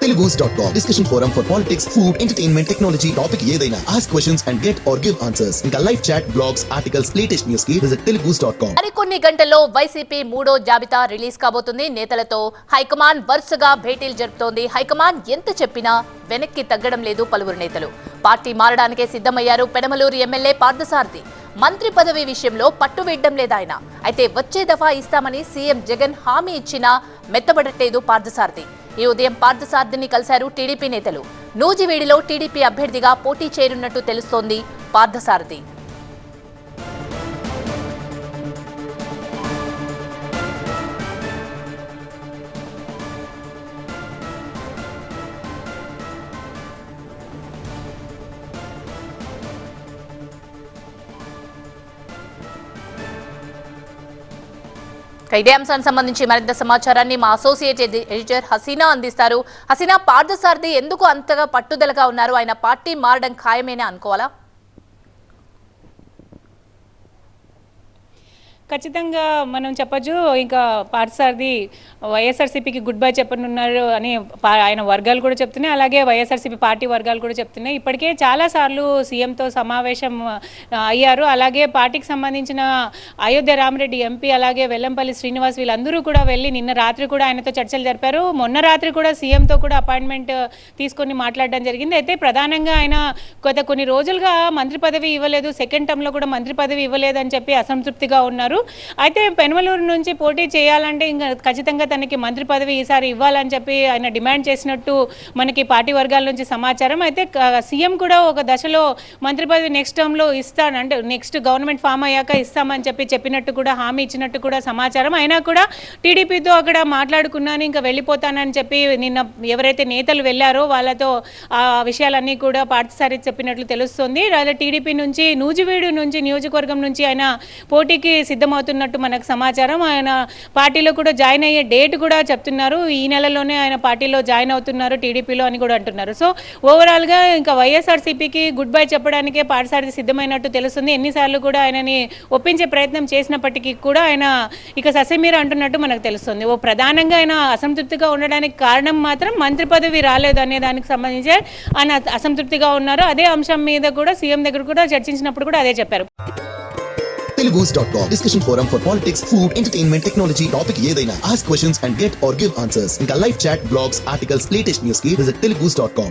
Telugus dot com discussion forum for politics food entertainment technology topic ఏదైనా. Ask questions and get or give answers ఇంకా live chat blogs articles latest న్యూస్కి visit Telugus dot com మరికొన్ని గంటల్లో YCP మూడో జాబితా release కాబోతుంది. నేతలతో high command వరుసగా భేటీలు జరుపుతోంది. హైకమాండ్ ఎంత చెప్పినా వెనక్కి తగ్గడం లేదు పలువురు నేతలు. పార్టీ మారడానికే సిద్ధమయ్యారు పెడమలూరు ఎమ్మెల్యే పార్థసారథి. మంత్రి పదవి విషయంలో పట్టు వేయడం లేదాయన. అయితే వచ్చే దఫా ఇస్తామని సీఎం జగన్ హామీ ఇచ్చినా మెత్తబడట్లేదు పార్థసారథి. ఈ ఉదయం పార్థసారథిని కలిశారు టీడీపీ నేతలు. నూజివీడిలో టీడీపీ అభ్యర్థిగా పోటీ చేయనున్నట్టు తెలుస్తోంది పార్థసారథి. ఇదే అంశానికి సంబంధించి మరింత సమాచారాన్ని మా అసోసియేట్ ఎడిటర్ హసీనా అందిస్తారు. హసీనా పార్థసారథి ఎందుకు అంతగా పట్టుదలగా ఉన్నారు? ఆయన పార్టీ మారడం ఖాయమేనే అనుకోవాలా? ఖచ్చితంగా మనం చెప్పొచ్చు ఇంకా పార్థసారథి వైఎస్ఆర్సీపీకి గుడ్ బై చెప్పనున్నారు అని ఆయన వర్గాలు కూడా చెప్తున్నాయి అలాగే వైఎస్ఆర్సీపీ పార్టీ వర్గాలు కూడా చెప్తున్నాయి. ఇప్పటికే చాలాసార్లు సీఎంతో సమావేశం అయ్యారు. అలాగే పార్టీకి సంబంధించిన అయోధ్య రామరెడ్డి ఎంపీ అలాగే వెల్లంపల్లి శ్రీనివాస్ వీళ్ళందరూ కూడా వెళ్ళి నిన్న రాత్రి కూడా ఆయనతో చర్చలు జరిపారు. మొన్న రాత్రి కూడా సీఎంతో కూడా అపాయింట్మెంట్ తీసుకొని మాట్లాడడం జరిగింది. అయితే ప్రధానంగా ఆయన గత కొన్ని రోజులుగా మంత్రి పదవి ఇవ్వలేదు సెకండ్ టర్మ్లో కూడా మంత్రి పదవి ఇవ్వలేదు అని చెప్పి అసంతృప్తిగా ఉన్నారు. అయితే పెనమలూరు నుంచి పోటీ చేయాలంటే ఇంకా ఖచ్చితంగా తనకి మంత్రి పదవి ఈసారి ఇవ్వాలని చెప్పి ఆయన డిమాండ్ చేసినట్టు మనకి పార్టీ వర్గాల నుంచి సమాచారం. అయితే సీఎం కూడా ఒక దశలో మంత్రి పదవి నెక్స్ట్ టర్మ్లో ఇస్తాను అంటే నెక్స్ట్ గవర్నమెంట్ ఫామ్ అయ్యాక ఇస్తామని చెప్పి చెప్పినట్టు కూడా హామీ ఇచ్చినట్టు కూడా సమాచారం. అయినా కూడా టీడీపీతో అక్కడ మాట్లాడుకున్నాను ఇంకా వెళ్ళిపోతానని చెప్పి నిన్న ఎవరైతే నేతలు వెళ్ళారో వాళ్ళతో ఆ విషయాలన్నీ కూడా పార్థసారి చెప్పినట్లు తెలుస్తుంది. టీడీపీ నుంచి నూజివీడు నుంచి నియోజకవర్గం నుంచి ఆయన పోటీకి సిద్ధమవుతున్నట్టు మనకు సమాచారం. ఆయన పార్టీలో కూడా జాయిన్ అయ్యే డేట్ కూడా చెప్తున్నారు. ఈ నెలలోనే ఆయన పార్టీలో జాయిన్ అవుతున్నారు టీడీపీలో అని కూడా అంటున్నారు. సో ఓవరాల్గా ఇంకా వైఎస్ఆర్సీపీకి గుడ్ బై చెప్పడానికే పాఠశాల సిద్ధమైనట్టు తెలుస్తుంది. ఎన్నిసార్లు కూడా ఆయనని ఒప్పించే ప్రయత్నం చేసినప్పటికీ కూడా ఆయన ఇక ససమీర అంటున్నట్టు మనకు తెలుస్తుంది. ఓ ప్రధానంగా ఆయన అసంతృప్తిగా ఉండడానికి కారణం మాత్రం మంత్రి పదవి రాలేదు అనే దానికి సంబంధించి ఆయన అసంతృప్తిగా ఉన్నారు. అదే అంశం మీద కూడా సీఎం దగ్గర కూడా చర్చించినప్పుడు కూడా అదే చెప్పారు. telugus.com discussion forum for politics, food, entertainment, technology, topic yedaina. Ask questions and get or give answers. इनका live chat, blogs, articles, latest news के visit telugus.com.